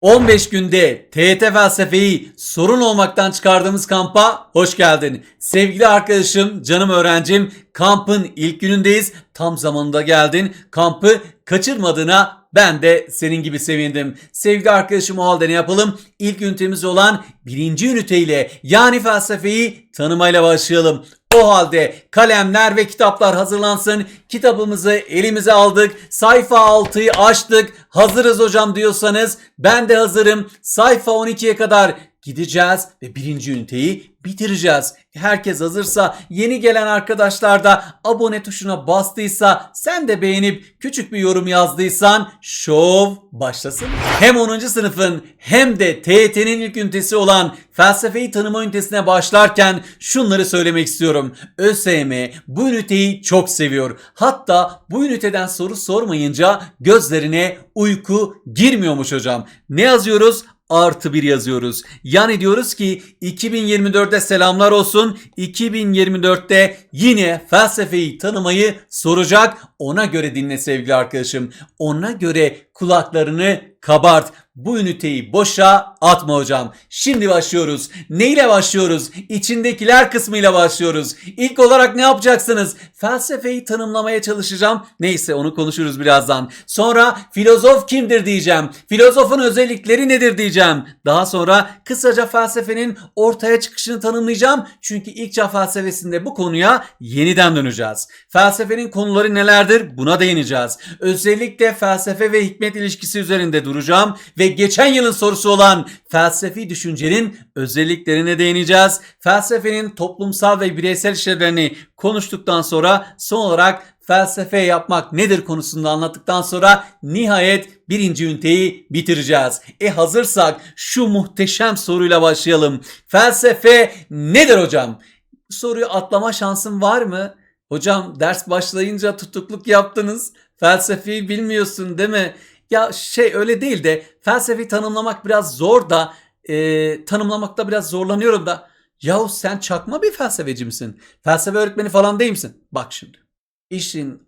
15 günde TET felsefeyi sorun olmaktan çıkardığımız kampa hoş geldin. Sevgili arkadaşım, canım öğrencim, kampın ilk günündeyiz. Tam zamanında geldin. Kampı kaçırmadığına ben de senin gibi sevindim. Sevgili arkadaşım o halde ne yapalım? İlk ünitemiz olan birinci üniteyle yani felsefeyi tanımayla başlayalım. O halde kalemler ve kitaplar hazırlansın. Kitabımızı elimize aldık. Sayfa 6'yı açtık. Hazırız hocam diyorsanız ben de hazırım. Sayfa 12'ye kadar gideceğiz ve birinci üniteyi bitireceğiz. Herkes hazırsa yeni gelen arkadaşlar da abone tuşuna bastıysa sen de beğenip küçük bir yorum yazdıysan şov başlasın. Hem 10. sınıfın hem de TYT'nin ilk ünitesi olan felsefeyi tanıma ünitesine başlarken şunları söylemek istiyorum. ÖSYM bu üniteyi çok seviyor. Hatta bu üniteden soru sormayınca gözlerine uyku girmiyormuş hocam. Ne yazıyoruz? Artı bir yazıyoruz. Yani diyoruz ki 2024'te selamlar olsun. 2024'te yine felsefeyi tanımayı soracak. Ona göre dinle sevgili arkadaşım. Ona göre kulaklarını kabart. Bu üniteyi boşa atma hocam. Şimdi başlıyoruz. Ne ile başlıyoruz? İçindekiler kısmıyla başlıyoruz. İlk olarak ne yapacaksınız? Felsefeyi tanımlamaya çalışacağım. Neyse onu konuşuruz birazdan. Sonra filozof kimdir diyeceğim. Filozofun özellikleri nedir diyeceğim. Daha sonra kısaca felsefenin ortaya çıkışını tanımlayacağım. Çünkü ilk çağ felsefesinde bu konuya yeniden döneceğiz. Felsefenin konuları nelerdir? Buna değineceğiz. Özellikle felsefe ve hikmet ilişkisi üzerinde duracağım ve geçen yılın sorusu olan felsefi düşüncenin özelliklerine değineceğiz. Felsefenin toplumsal ve bireysel işlevlerini konuştuktan sonra son olarak felsefe yapmak nedir konusunda anlattıktan sonra nihayet birinci üniteyi bitireceğiz. E hazırsak şu muhteşem soruyla başlayalım. Felsefe nedir hocam? Soruyu atlama şansın var mı? Hocam ders başlayınca tutukluk yaptınız. Felsefeyi bilmiyorsun değil mi? Ya şey öyle değil de felsefeyi tanımlamak biraz zor da e, tanımlamakta biraz zorlanıyorum da. Yahu sen çakma bir felsefeci misin? Felsefe öğretmeni falan değil misin? Bak şimdi. İşin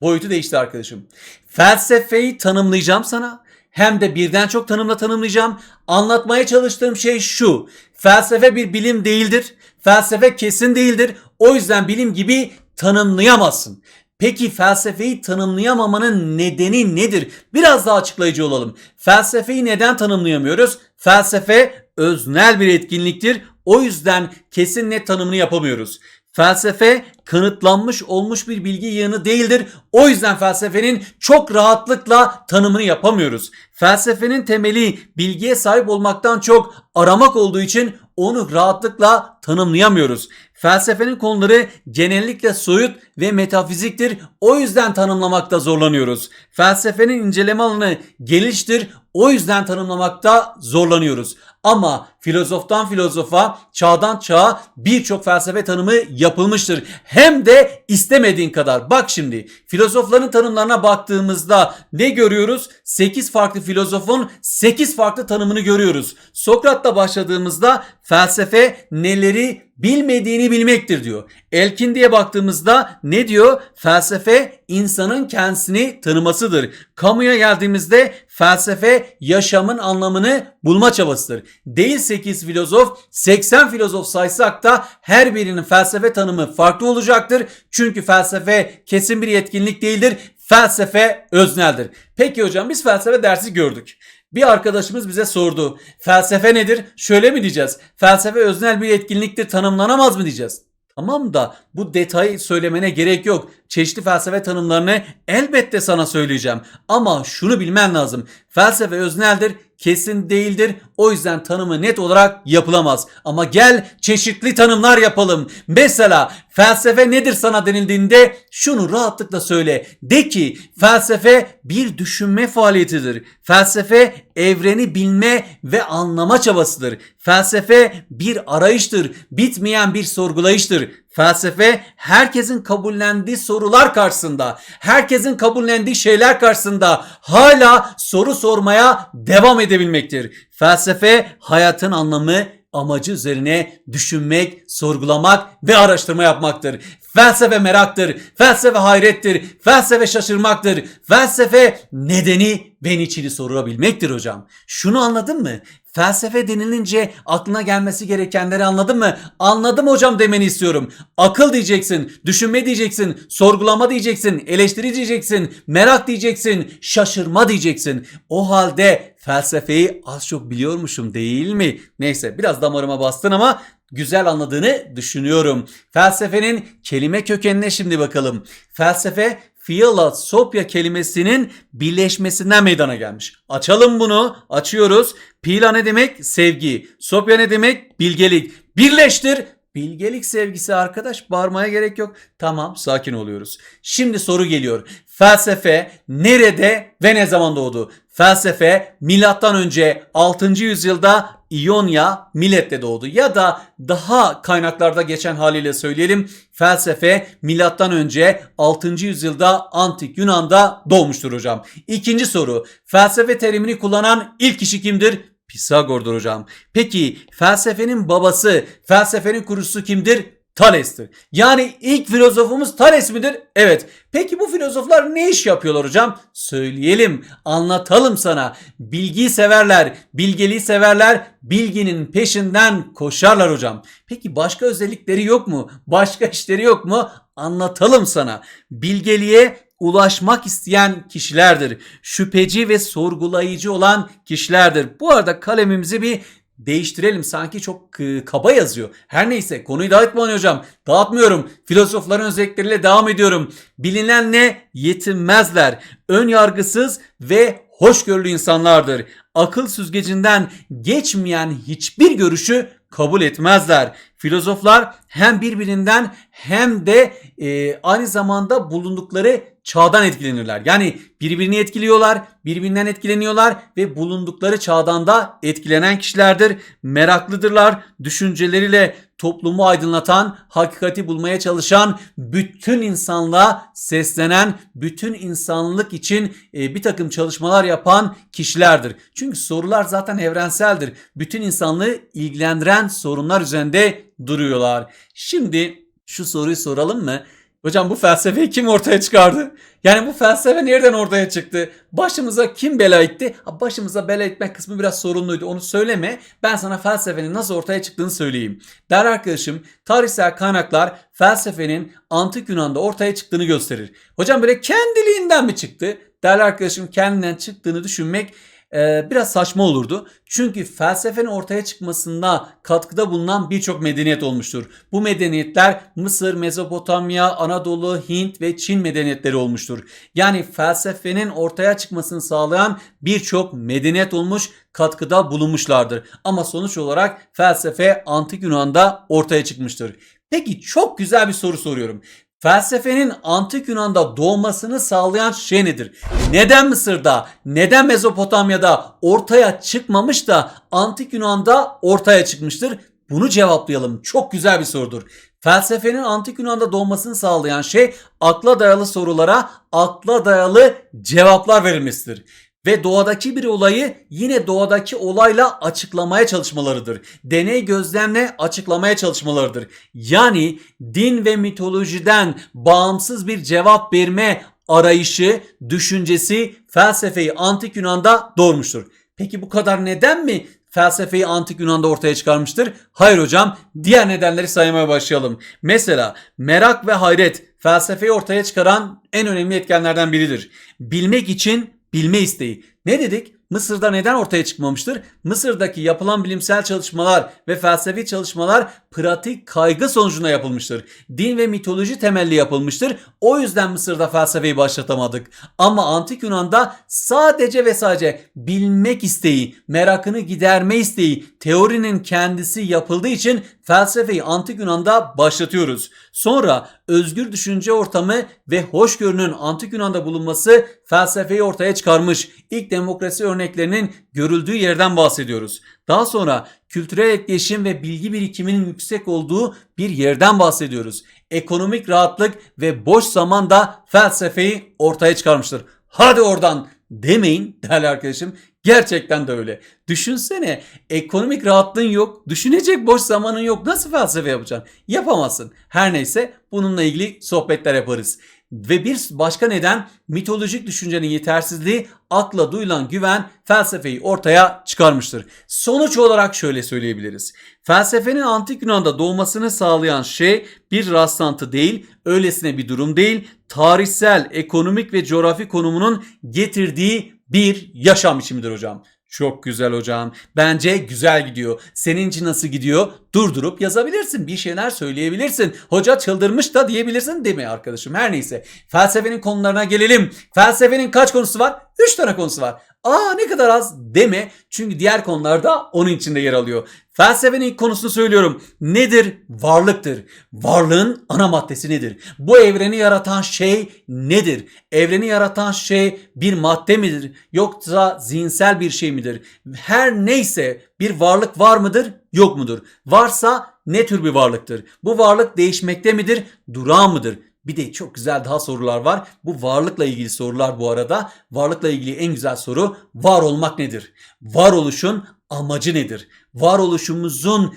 boyutu değişti arkadaşım. Felsefeyi tanımlayacağım sana. Hem de birden çok tanımla tanımlayacağım. Anlatmaya çalıştığım şey şu. Felsefe bir bilim değildir. Felsefe kesin değildir. O yüzden bilim gibi tanımlayamazsın. Peki felsefeyi tanımlayamamanın nedeni nedir? Biraz daha açıklayıcı olalım. Felsefeyi neden tanımlayamıyoruz? Felsefe öznel bir etkinliktir. O yüzden kesin net tanımını yapamıyoruz. Felsefe kanıtlanmış olmuş bir bilgi yığını değildir. O yüzden felsefenin çok rahatlıkla tanımını yapamıyoruz. Felsefenin temeli bilgiye sahip olmaktan çok aramak olduğu için onu rahatlıkla tanımlayamıyoruz. Felsefenin konuları genellikle soyut ve metafiziktir. O yüzden tanımlamakta zorlanıyoruz. Felsefenin inceleme alanı geliştir. O yüzden tanımlamakta zorlanıyoruz. Ama filozoftan filozofa, çağdan çağa birçok felsefe tanımı yapılmıştır. Hem de istemediğin kadar. Bak şimdi filozofların tanımlarına baktığımızda ne görüyoruz? 8 farklı filozofun 8 farklı tanımını görüyoruz. Sokrat'la başladığımızda felsefe neleri bilmediğini bilmektir diyor. Elkin diye baktığımızda ne diyor? Felsefe insanın kendisini tanımasıdır. Kamuya geldiğimizde felsefe yaşamın anlamını bulma çabasıdır. Değil 8 filozof 80 filozof saysak da her birinin felsefe tanımı farklı olacaktır. Çünkü felsefe kesin bir yetkinlik değildir. Felsefe özneldir. Peki hocam biz felsefe dersi gördük. Bir arkadaşımız bize sordu. Felsefe nedir? Şöyle mi diyeceğiz? Felsefe öznel bir etkinliktir tanımlanamaz mı diyeceğiz? Tamam da bu detayı söylemene gerek yok. Çeşitli felsefe tanımlarını elbette sana söyleyeceğim. Ama şunu bilmen lazım. Felsefe özneldir, kesin değildir. O yüzden tanımı net olarak yapılamaz. Ama gel çeşitli tanımlar yapalım. Mesela felsefe nedir sana denildiğinde şunu rahatlıkla söyle. De ki felsefe bir düşünme faaliyetidir. Felsefe evreni bilme ve anlama çabasıdır. Felsefe bir arayıştır. Bitmeyen bir sorgulayıştır. Felsefe herkesin kabullendiği sorular karşısında, herkesin kabullendiği şeyler karşısında hala soru sormaya devam edebilmektir. Felsefe hayatın anlamı, amacı üzerine düşünmek, sorgulamak ve araştırma yapmaktır. Felsefe meraktır, felsefe hayrettir, felsefe şaşırmaktır, felsefe nedeni ve niçini sorabilmektir hocam. Şunu anladın mı? Felsefe denilince aklına gelmesi gerekenleri anladın mı? Anladım hocam demeni istiyorum. Akıl diyeceksin, düşünme diyeceksin, sorgulama diyeceksin, eleştiri diyeceksin, merak diyeceksin, şaşırma diyeceksin. O halde felsefeyi az çok biliyormuşum değil mi? Neyse biraz damarıma bastın ama güzel anladığını düşünüyorum. Felsefenin kelime kökenine şimdi bakalım. Felsefe Philosophia kelimesinin birleşmesinden meydana gelmiş. Açalım bunu. Açıyoruz. Pila ne demek? Sevgi. Sophia ne demek? Bilgelik. Birleştir. Bilgelik sevgisi arkadaş bağırmaya gerek yok. Tamam sakin oluyoruz. Şimdi soru geliyor. Felsefe nerede ve ne zaman doğdu? Felsefe milattan önce 6. yüzyılda İonya Milet'te doğdu. Ya da daha kaynaklarda geçen haliyle söyleyelim. Felsefe milattan önce 6. yüzyılda antik Yunan'da doğmuştur hocam. İkinci soru. Felsefe terimini kullanan ilk kişi kimdir? Pisagor'dur hocam. Peki felsefenin babası, felsefenin kurucusu kimdir? Thales'tir. Yani ilk filozofumuz Thales midir? Evet. Peki bu filozoflar ne iş yapıyorlar hocam? Söyleyelim, anlatalım sana. Bilgiyi severler, bilgeliği severler, bilginin peşinden koşarlar hocam. Peki başka özellikleri yok mu? Başka işleri yok mu? Anlatalım sana. Bilgeliğe ulaşmak isteyen kişilerdir. Şüpheci ve sorgulayıcı olan kişilerdir. Bu arada kalemimizi bir değiştirelim. Sanki çok e, kaba yazıyor. Her neyse konuyu dağıtmayın hocam. Dağıtmıyorum. Filozofların özellikleriyle devam ediyorum. Bilinenle yetinmezler. Ön yargısız ve hoşgörülü insanlardır. Akıl süzgecinden geçmeyen hiçbir görüşü kabul etmezler. Filozoflar hem birbirinden hem de e, aynı zamanda bulundukları çağdan etkilenirler. Yani birbirini etkiliyorlar, birbirinden etkileniyorlar ve bulundukları çağdan da etkilenen kişilerdir. Meraklıdırlar, düşünceleriyle toplumu aydınlatan, hakikati bulmaya çalışan, bütün insanlığa seslenen, bütün insanlık için e, bir takım çalışmalar yapan kişilerdir. Çünkü sorular zaten evrenseldir. Bütün insanlığı ilgilendiren sorunlar üzerinde duruyorlar. Şimdi şu soruyu soralım mı? Hocam bu felsefeyi kim ortaya çıkardı? Yani bu felsefe nereden ortaya çıktı? Başımıza kim bela etti? Başımıza bela etmek kısmı biraz sorunluydu. Onu söyleme. Ben sana felsefenin nasıl ortaya çıktığını söyleyeyim. Değerli arkadaşım, tarihsel kaynaklar felsefenin antik Yunan'da ortaya çıktığını gösterir. Hocam böyle kendiliğinden mi çıktı? Değerli arkadaşım kendinden çıktığını düşünmek e, biraz saçma olurdu. Çünkü felsefenin ortaya çıkmasında katkıda bulunan birçok medeniyet olmuştur. Bu medeniyetler Mısır, Mezopotamya, Anadolu, Hint ve Çin medeniyetleri olmuştur. Yani felsefenin ortaya çıkmasını sağlayan birçok medeniyet olmuş, katkıda bulunmuşlardır. Ama sonuç olarak felsefe antik Yunan'da ortaya çıkmıştır. Peki çok güzel bir soru soruyorum. Felsefenin antik Yunan'da doğmasını sağlayan şey nedir? Neden Mısır'da, neden Mezopotamya'da ortaya çıkmamış da antik Yunan'da ortaya çıkmıştır? Bunu cevaplayalım. Çok güzel bir sorudur. Felsefenin antik Yunan'da doğmasını sağlayan şey akla dayalı sorulara akla dayalı cevaplar verilmesidir ve doğadaki bir olayı yine doğadaki olayla açıklamaya çalışmalarıdır. Deney gözlemle açıklamaya çalışmalarıdır. Yani din ve mitolojiden bağımsız bir cevap verme arayışı, düşüncesi felsefeyi antik Yunan'da doğurmuştur. Peki bu kadar neden mi felsefeyi antik Yunan'da ortaya çıkarmıştır? Hayır hocam, diğer nedenleri saymaya başlayalım. Mesela merak ve hayret felsefeyi ortaya çıkaran en önemli etkenlerden biridir. Bilmek için bilme isteği. Ne dedik? Mısır'da neden ortaya çıkmamıştır? Mısır'daki yapılan bilimsel çalışmalar ve felsefi çalışmalar pratik kaygı sonucunda yapılmıştır. Din ve mitoloji temelli yapılmıştır. O yüzden Mısır'da felsefeyi başlatamadık. Ama antik Yunan'da sadece ve sadece bilmek isteği, merakını giderme isteği, teorinin kendisi yapıldığı için felsefeyi antik Yunan'da başlatıyoruz. Sonra özgür düşünce ortamı ve hoşgörünün antik Yunan'da bulunması felsefeyi ortaya çıkarmış. İlk demokrasi örneklerinin görüldüğü yerden bahsediyoruz. Daha sonra kültürel etkileşim ve bilgi birikiminin yüksek olduğu bir yerden bahsediyoruz. Ekonomik rahatlık ve boş zaman da felsefeyi ortaya çıkarmıştır. Hadi oradan demeyin değerli arkadaşım. Gerçekten de öyle. Düşünsene ekonomik rahatlığın yok, düşünecek boş zamanın yok. Nasıl felsefe yapacaksın? Yapamazsın. Her neyse bununla ilgili sohbetler yaparız. Ve bir başka neden mitolojik düşüncenin yetersizliği akla duyulan güven felsefeyi ortaya çıkarmıştır. Sonuç olarak şöyle söyleyebiliriz. Felsefenin antik Yunan'da doğmasını sağlayan şey bir rastlantı değil, öylesine bir durum değil, tarihsel, ekonomik ve coğrafi konumunun getirdiği bir yaşam biçimidir hocam. Çok güzel hocam. Bence güzel gidiyor. Senin için nasıl gidiyor? Durdurup yazabilirsin. Bir şeyler söyleyebilirsin. Hoca çıldırmış da diyebilirsin değil mi arkadaşım? Her neyse. Felsefenin konularına gelelim. Felsefenin kaç konusu var? 3 tane konusu var. Aa ne kadar az deme. Çünkü diğer konular da onun içinde yer alıyor. Felsefenin ilk konusunu söylüyorum. Nedir? Varlıktır. Varlığın ana maddesi nedir? Bu evreni yaratan şey nedir? Evreni yaratan şey bir madde midir? Yoksa zihinsel bir şey midir? Her neyse bir varlık var mıdır? Yok mudur? Varsa ne tür bir varlıktır? Bu varlık değişmekte midir? Durağan mıdır? Bir de çok güzel daha sorular var. Bu varlıkla ilgili sorular bu arada. Varlıkla ilgili en güzel soru var olmak nedir? Varoluşun amacı nedir? Varoluşumuzun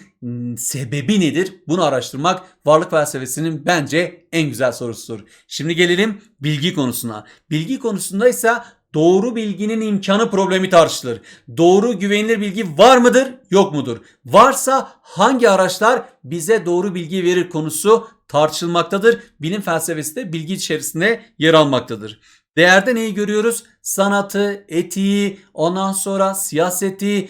sebebi nedir? Bunu araştırmak varlık felsefesinin bence en güzel sorusudur. Şimdi gelelim bilgi konusuna. Bilgi konusunda ise doğru bilginin imkanı problemi tartışılır. Doğru güvenilir bilgi var mıdır, yok mudur? Varsa hangi araçlar bize doğru bilgi verir konusu tartışılmaktadır. Bilim felsefesi de bilgi içerisinde yer almaktadır. Değerde neyi görüyoruz? Sanatı, etiği, ondan sonra siyaseti,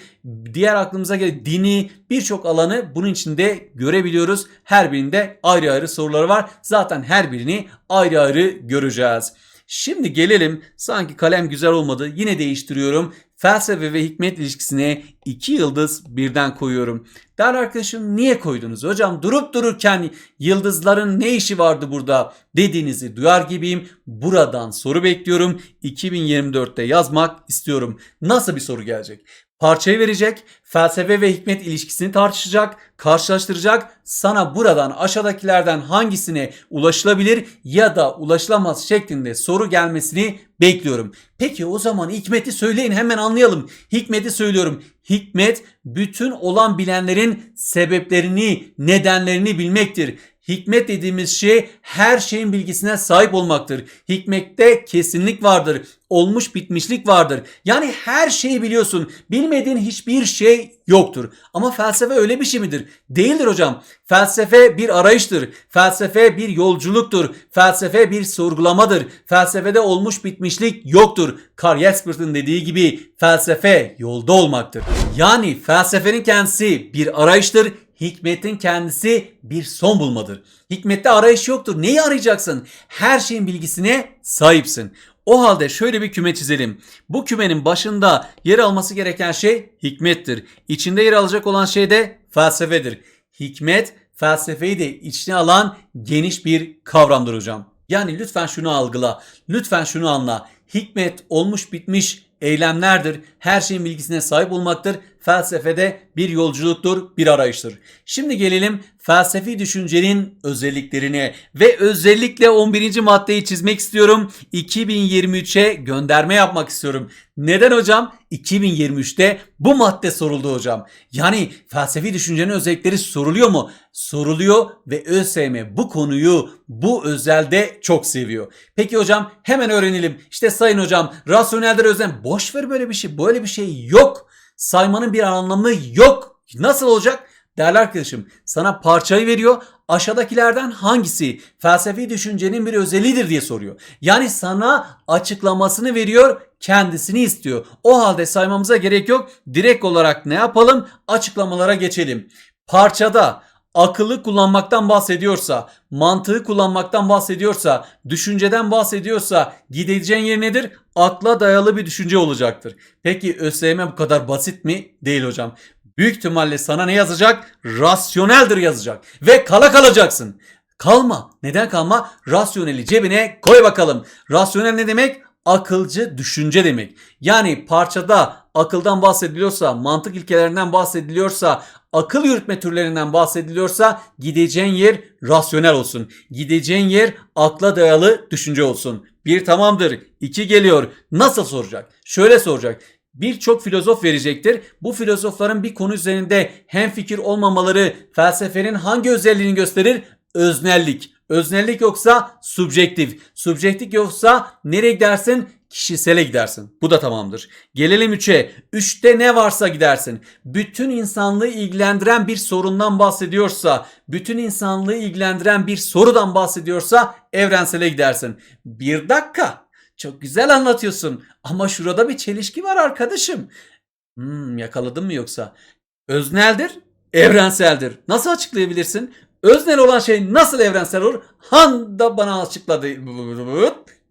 diğer aklımıza gelen dini birçok alanı bunun içinde görebiliyoruz. Her birinde ayrı ayrı soruları var. Zaten her birini ayrı ayrı göreceğiz. Şimdi gelelim sanki kalem güzel olmadı yine değiştiriyorum. Felsefe ve hikmet ilişkisine iki yıldız birden koyuyorum. Değerli arkadaşım niye koydunuz hocam durup dururken yıldızların ne işi vardı burada dediğinizi duyar gibiyim. Buradan soru bekliyorum. 2024'te yazmak istiyorum. Nasıl bir soru gelecek? Parçayı verecek, felsefe ve hikmet ilişkisini tartışacak, karşılaştıracak. Sana buradan aşağıdakilerden hangisine ulaşılabilir ya da ulaşılamaz şeklinde soru gelmesini bekliyorum. Peki o zaman hikmeti söyleyin hemen anlayalım. Hikmeti söylüyorum. Hikmet bütün olan bilenlerin sebeplerini, nedenlerini bilmektir. Hikmet dediğimiz şey her şeyin bilgisine sahip olmaktır. Hikmette kesinlik vardır. Olmuş bitmişlik vardır. Yani her şeyi biliyorsun. Bilmediğin hiçbir şey yoktur. Ama felsefe öyle bir şey midir? Değildir hocam. Felsefe bir arayıştır. Felsefe bir yolculuktur. Felsefe bir sorgulamadır. Felsefede olmuş bitmişlik yoktur. Carl Jaspers'ın dediği gibi felsefe yolda olmaktır. Yani felsefenin kendisi bir arayıştır. Hikmetin kendisi bir son bulmadır. Hikmette arayış yoktur. Neyi arayacaksın? Her şeyin bilgisine sahipsin. O halde şöyle bir küme çizelim. Bu kümenin başında yer alması gereken şey hikmettir. İçinde yer alacak olan şey de felsefedir. Hikmet felsefeyi de içine alan geniş bir kavramdır hocam. Yani lütfen şunu algıla. Lütfen şunu anla. Hikmet olmuş bitmiş eylemlerdir. Her şeyin bilgisine sahip olmaktır. Felsefede bir yolculuktur, bir arayıştır. Şimdi gelelim felsefi düşüncenin özelliklerine ve özellikle 11. maddeyi çizmek istiyorum. 2023'e gönderme yapmak istiyorum. Neden hocam? 2023'te bu madde soruldu hocam. Yani felsefi düşüncenin özellikleri soruluyor mu? Soruluyor ve ÖSYM bu konuyu bu özelde çok seviyor. Peki hocam hemen öğrenelim. İşte sayın hocam rasyoneldir özlem. Boş ver böyle bir şey. Böyle bir şey yok. Saymanın bir anlamı yok. Nasıl olacak? Değerli arkadaşım sana parçayı veriyor. Aşağıdakilerden hangisi felsefi düşüncenin bir özelliğidir diye soruyor. Yani sana açıklamasını veriyor kendisini istiyor. O halde saymamıza gerek yok. Direkt olarak ne yapalım? Açıklamalara geçelim. Parçada akıllı kullanmaktan bahsediyorsa, mantığı kullanmaktan bahsediyorsa, düşünceden bahsediyorsa gideceğin yer nedir? Akla dayalı bir düşünce olacaktır. Peki ÖSYM bu kadar basit mi? Değil hocam. Büyük ihtimalle sana ne yazacak? Rasyoneldir yazacak. Ve kala kalacaksın. Kalma. Neden kalma? Rasyoneli cebine koy bakalım. Rasyonel ne demek? Akılcı düşünce demek. Yani parçada akıldan bahsediliyorsa, mantık ilkelerinden bahsediliyorsa, akıl yürütme türlerinden bahsediliyorsa gideceğin yer rasyonel olsun. Gideceğin yer akla dayalı düşünce olsun. Bir tamamdır. İki geliyor. Nasıl soracak? Şöyle soracak. Birçok filozof verecektir. Bu filozofların bir konu üzerinde hem fikir olmamaları felsefenin hangi özelliğini gösterir? Öznellik. Öznellik yoksa subjektif. Subjektif yoksa nereye gidersin? Kişisele gidersin. Bu da tamamdır. Gelelim 3'e. 3'te ne varsa gidersin. Bütün insanlığı ilgilendiren bir sorundan bahsediyorsa, bütün insanlığı ilgilendiren bir sorudan bahsediyorsa evrensele gidersin. Bir dakika. Çok güzel anlatıyorsun ama şurada bir çelişki var arkadaşım. Hmm, yakaladın mı yoksa? Özneldir, evrenseldir. Nasıl açıklayabilirsin? Öznel olan şey nasıl evrensel olur? Han da bana açıkladı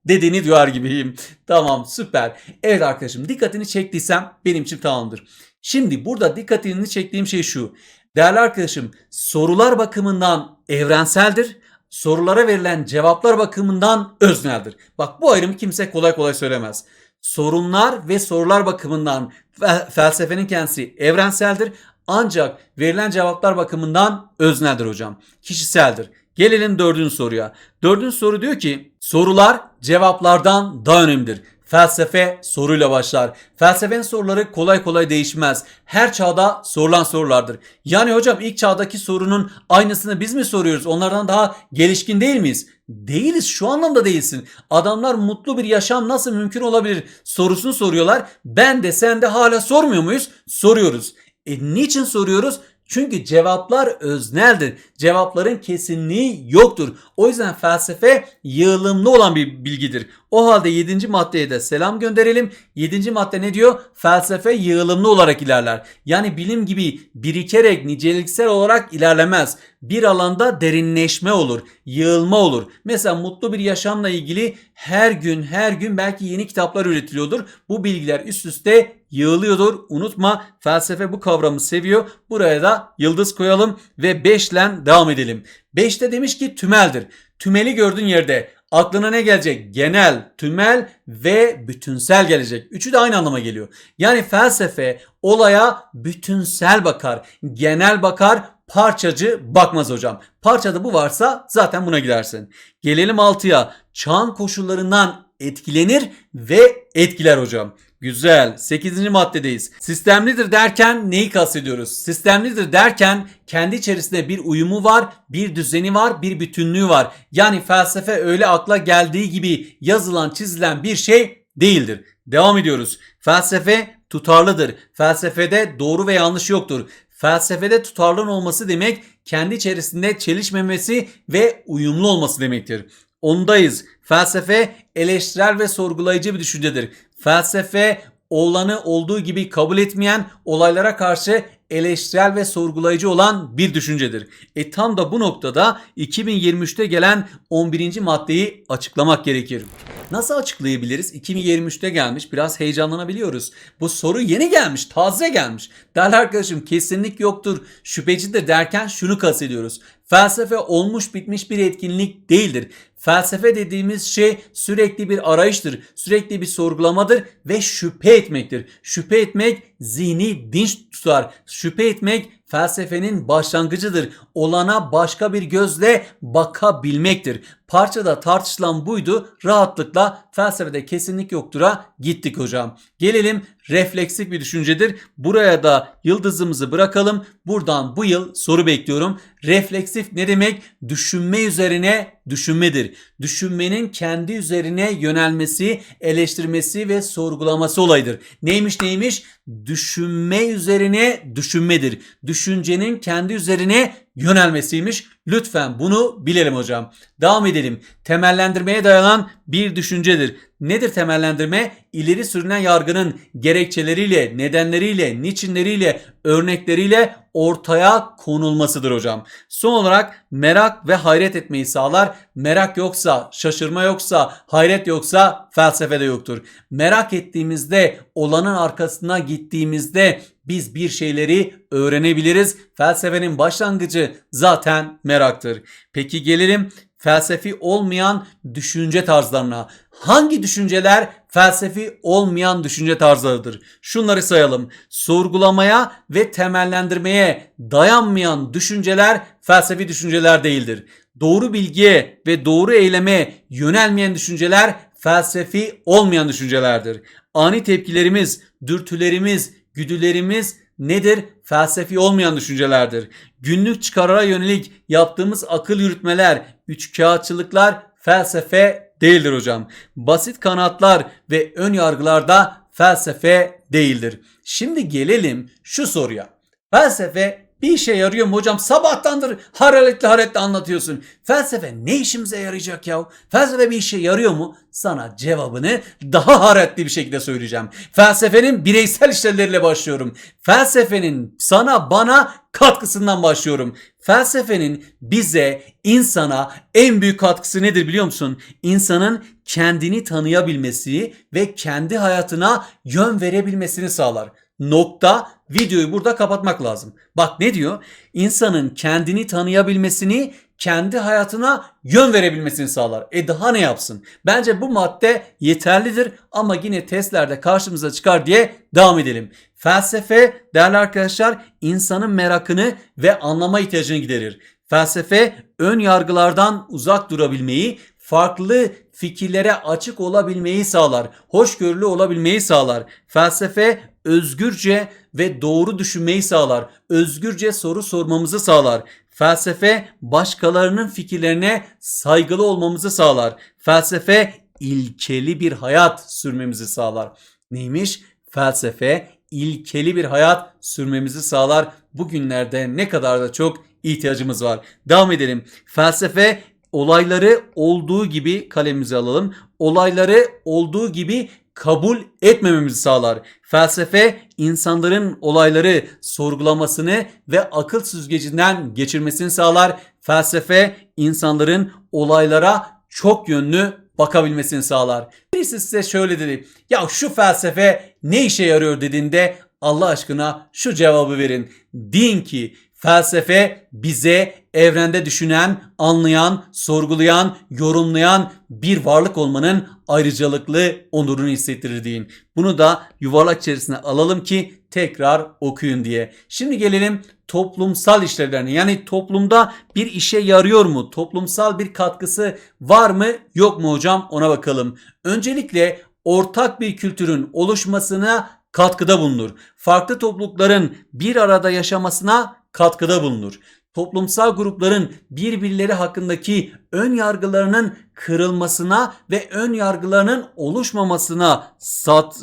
dediğini duyar gibiyim. Tamam süper. Evet arkadaşım dikkatini çektiysem benim için tamamdır. Şimdi burada dikkatini çektiğim şey şu. Değerli arkadaşım sorular bakımından evrenseldir. Sorulara verilen cevaplar bakımından özneldir. Bak bu ayrımı kimse kolay kolay söylemez. Sorunlar ve sorular bakımından fe- felsefenin kendisi evrenseldir. Ancak verilen cevaplar bakımından özneldir hocam. Kişiseldir. Gelelim dördüncü soruya. Dördüncü soru diyor ki sorular cevaplardan daha önemlidir. Felsefe soruyla başlar. Felsefenin soruları kolay kolay değişmez. Her çağda sorulan sorulardır. Yani hocam ilk çağdaki sorunun aynısını biz mi soruyoruz? Onlardan daha gelişkin değil miyiz? Değiliz şu anlamda değilsin. Adamlar mutlu bir yaşam nasıl mümkün olabilir sorusunu soruyorlar. Ben de sen de hala sormuyor muyuz? Soruyoruz. E niçin soruyoruz? Çünkü cevaplar özneldir. Cevapların kesinliği yoktur. O yüzden felsefe yığılımlı olan bir bilgidir. O halde 7. maddeye de selam gönderelim. 7. madde ne diyor? Felsefe yığılımlı olarak ilerler. Yani bilim gibi birikerek niceliksel olarak ilerlemez. Bir alanda derinleşme olur, yığılma olur. Mesela mutlu bir yaşamla ilgili her gün her gün belki yeni kitaplar üretiliyordur. Bu bilgiler üst üste yığılıyordur. Unutma felsefe bu kavramı seviyor. Buraya da yıldız koyalım ve 5 ile devam edelim. 5'te demiş ki tümeldir. Tümeli gördüğün yerde aklına ne gelecek? Genel, tümel ve bütünsel gelecek. Üçü de aynı anlama geliyor. Yani felsefe olaya bütünsel bakar, genel bakar, parçacı bakmaz hocam. Parçada bu varsa zaten buna gidersin. Gelelim 6'ya. Çağın koşullarından etkilenir ve etkiler hocam. Güzel. 8. maddedeyiz. Sistemlidir derken neyi kastediyoruz? Sistemlidir derken kendi içerisinde bir uyumu var, bir düzeni var, bir bütünlüğü var. Yani felsefe öyle akla geldiği gibi yazılan, çizilen bir şey değildir. Devam ediyoruz. Felsefe tutarlıdır. Felsefede doğru ve yanlış yoktur. Felsefede tutarlılığın olması demek kendi içerisinde çelişmemesi ve uyumlu olması demektir. Ondayız. Felsefe eleştirel ve sorgulayıcı bir düşüncedir. Felsefe olanı olduğu gibi kabul etmeyen, olaylara karşı eleştirel ve sorgulayıcı olan bir düşüncedir. E tam da bu noktada 2023'te gelen 11. maddeyi açıklamak gerekir. Nasıl açıklayabiliriz? 2023'te gelmiş. Biraz heyecanlanabiliyoruz. Bu soru yeni gelmiş, taze gelmiş. Değerli arkadaşım kesinlik yoktur, şüphecidir derken şunu kastediyoruz. Felsefe olmuş bitmiş bir etkinlik değildir. Felsefe dediğimiz şey sürekli bir arayıştır, sürekli bir sorgulamadır ve şüphe etmektir. Şüphe etmek zihni dinç tutar. Şüphe etmek felsefenin başlangıcıdır. Olana başka bir gözle bakabilmektir. Parçada tartışılan buydu. Rahatlıkla felsefede kesinlik yoktura gittik hocam. Gelelim refleksif bir düşüncedir. Buraya da yıldızımızı bırakalım. Buradan bu yıl soru bekliyorum. Refleksif ne demek? Düşünme üzerine düşünmedir. Düşünmenin kendi üzerine yönelmesi, eleştirmesi ve sorgulaması olayıdır. Neymiş neymiş? Düşünme üzerine düşünmedir. Düşüncenin kendi üzerine yönelmesiymiş. Lütfen bunu bilelim hocam. Devam edelim. Temellendirmeye dayanan bir düşüncedir. Nedir temellendirme? İleri sürülen yargının gerekçeleriyle, nedenleriyle, niçinleriyle, örnekleriyle ortaya konulmasıdır hocam. Son olarak merak ve hayret etmeyi sağlar. Merak yoksa, şaşırma yoksa, hayret yoksa felsefede yoktur. Merak ettiğimizde, olanın arkasına gittiğimizde biz bir şeyleri öğrenebiliriz. Felsefenin başlangıcı zaten meraktır. Peki gelelim felsefi olmayan düşünce tarzlarına. Hangi düşünceler felsefi olmayan düşünce tarzlarıdır? Şunları sayalım. Sorgulamaya ve temellendirmeye dayanmayan düşünceler felsefi düşünceler değildir. Doğru bilgiye ve doğru eyleme yönelmeyen düşünceler felsefi olmayan düşüncelerdir. Ani tepkilerimiz, dürtülerimiz, güdülerimiz nedir? Felsefi olmayan düşüncelerdir. Günlük çıkarlara yönelik yaptığımız akıl yürütmeler, üçkağıtçılıklar felsefe değildir hocam. Basit kanatlar ve ön yargılar da felsefe değildir. Şimdi gelelim şu soruya. Felsefe bir işe yarıyor mu hocam? Sabahtandır hararetli hararetli anlatıyorsun. Felsefe ne işimize yarayacak ya? Felsefe bir işe yarıyor mu? Sana cevabını daha hararetli bir şekilde söyleyeceğim. Felsefenin bireysel işlevleriyle başlıyorum. Felsefenin sana bana katkısından başlıyorum. Felsefenin bize, insana en büyük katkısı nedir biliyor musun? İnsanın kendini tanıyabilmesi ve kendi hayatına yön verebilmesini sağlar. Nokta videoyu burada kapatmak lazım. Bak ne diyor? İnsanın kendini tanıyabilmesini, kendi hayatına yön verebilmesini sağlar. E daha ne yapsın? Bence bu madde yeterlidir ama yine testlerde karşımıza çıkar diye devam edelim. Felsefe değerli arkadaşlar insanın merakını ve anlama ihtiyacını giderir. Felsefe ön yargılardan uzak durabilmeyi, farklı fikirlere açık olabilmeyi sağlar. Hoşgörülü olabilmeyi sağlar. Felsefe özgürce ve doğru düşünmeyi sağlar. Özgürce soru sormamızı sağlar. Felsefe başkalarının fikirlerine saygılı olmamızı sağlar. Felsefe ilkeli bir hayat sürmemizi sağlar. Neymiş? Felsefe ilkeli bir hayat sürmemizi sağlar. Bugünlerde ne kadar da çok ihtiyacımız var. Devam edelim. Felsefe olayları olduğu gibi kalemimize alalım. Olayları olduğu gibi kabul etmememizi sağlar. Felsefe insanların olayları sorgulamasını ve akıl süzgecinden geçirmesini sağlar. Felsefe insanların olaylara çok yönlü bakabilmesini sağlar. Birisi size şöyle dedi. Ya şu felsefe ne işe yarıyor dediğinde Allah aşkına şu cevabı verin. Deyin ki felsefe bize evrende düşünen, anlayan, sorgulayan, yorumlayan bir varlık olmanın ayrıcalıklı onurunu hissettirir. Bunu da yuvarlak içerisine alalım ki tekrar okuyun diye. Şimdi gelelim toplumsal işlevlerine. Yani toplumda bir işe yarıyor mu? Toplumsal bir katkısı var mı? Yok mu hocam? Ona bakalım. Öncelikle ortak bir kültürün oluşmasına katkıda bulunur. Farklı toplulukların bir arada yaşamasına katkıda bulunur. Toplumsal grupların birbirleri hakkındaki ön yargılarının kırılmasına ve ön yargılarının oluşmamasına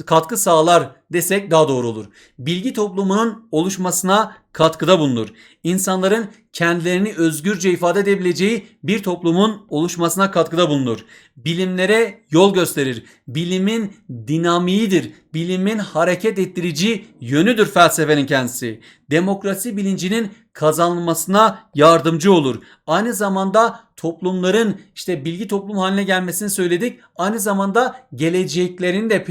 katkı sağlar desek daha doğru olur. Bilgi toplumunun oluşmasına katkıda bulunur. İnsanların kendilerini özgürce ifade edebileceği bir toplumun oluşmasına katkıda bulunur. Bilimlere yol gösterir. Bilimin dinamiğidir. Bilimin hareket ettirici yönüdür felsefenin kendisi. Demokrasi bilincinin kazanılmasına yardımcı olur. Aynı zamanda toplumların işte bilgi toplum haline gelmesini söyledik. Aynı zamanda geleceklerin de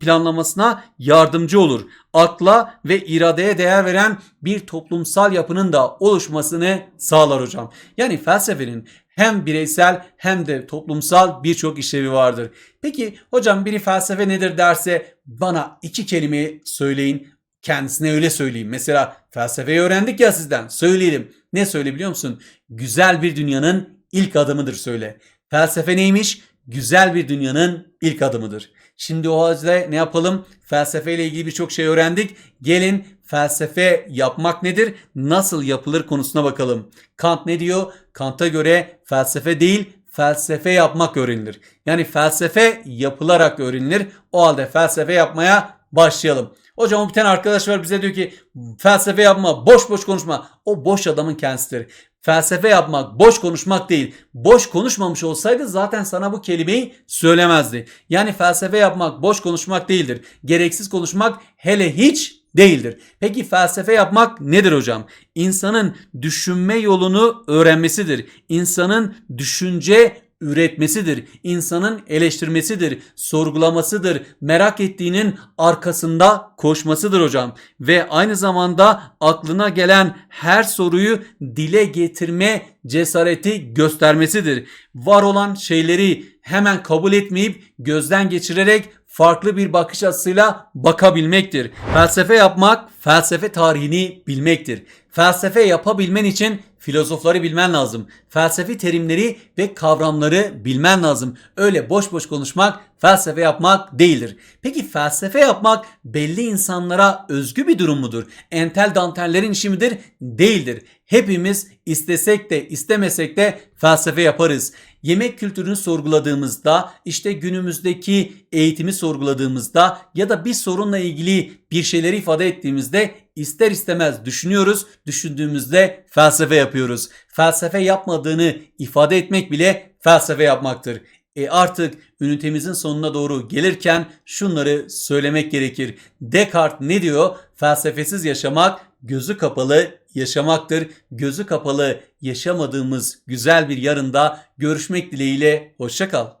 planlamasına yardımcı olur. Akla ve iradeye değer veren bir toplumsal yapının da oluşmasını sağlar hocam. Yani felsefenin hem bireysel hem de toplumsal birçok işlevi vardır. Peki hocam biri felsefe nedir derse bana iki kelime söyleyin. Kendisine öyle söyleyeyim. Mesela felsefeyi öğrendik ya sizden. Söyleyelim. Ne söyle musun? Güzel bir dünyanın ilk adımıdır söyle. Felsefe neymiş? Güzel bir dünyanın ilk adımıdır. Şimdi o halde ne yapalım? Felsefe ile ilgili birçok şey öğrendik. Gelin felsefe yapmak nedir? Nasıl yapılır konusuna bakalım. Kant ne diyor? Kant'a göre felsefe değil, felsefe yapmak öğrenilir. Yani felsefe yapılarak öğrenilir. O halde felsefe yapmaya başlayalım. Hocam bir tane arkadaş var bize diyor ki felsefe yapma, boş boş konuşma. O boş adamın kendisidir. Felsefe yapmak, boş konuşmak değil. Boş konuşmamış olsaydı zaten sana bu kelimeyi söylemezdi. Yani felsefe yapmak, boş konuşmak değildir. Gereksiz konuşmak hele hiç değildir. Peki felsefe yapmak nedir hocam? İnsanın düşünme yolunu öğrenmesidir. İnsanın düşünce üretmesidir. İnsanın eleştirmesidir, sorgulamasıdır, merak ettiğinin arkasında koşmasıdır hocam. Ve aynı zamanda aklına gelen her soruyu dile getirme cesareti göstermesidir. Var olan şeyleri hemen kabul etmeyip gözden geçirerek farklı bir bakış açısıyla bakabilmektir. Felsefe yapmak, felsefe tarihini bilmektir. Felsefe yapabilmen için filozofları bilmen lazım. Felsefi terimleri ve kavramları bilmen lazım. Öyle boş boş konuşmak felsefe yapmak değildir. Peki felsefe yapmak belli insanlara özgü bir durum mudur? Entel dantellerin işi midir? Değildir. Hepimiz istesek de istemesek de felsefe yaparız. Yemek kültürünü sorguladığımızda, işte günümüzdeki eğitimi sorguladığımızda ya da bir sorunla ilgili bir şeyleri ifade ettiğimizde ister istemez düşünüyoruz. Düşündüğümüzde felsefe yapıyoruz. Felsefe yapmadığını ifade etmek bile felsefe yapmaktır. E artık ünitemizin sonuna doğru gelirken şunları söylemek gerekir. Descartes ne diyor? Felsefesiz yaşamak gözü kapalı yaşamaktır. Gözü kapalı yaşamadığımız güzel bir yarında görüşmek dileğiyle hoşça kal.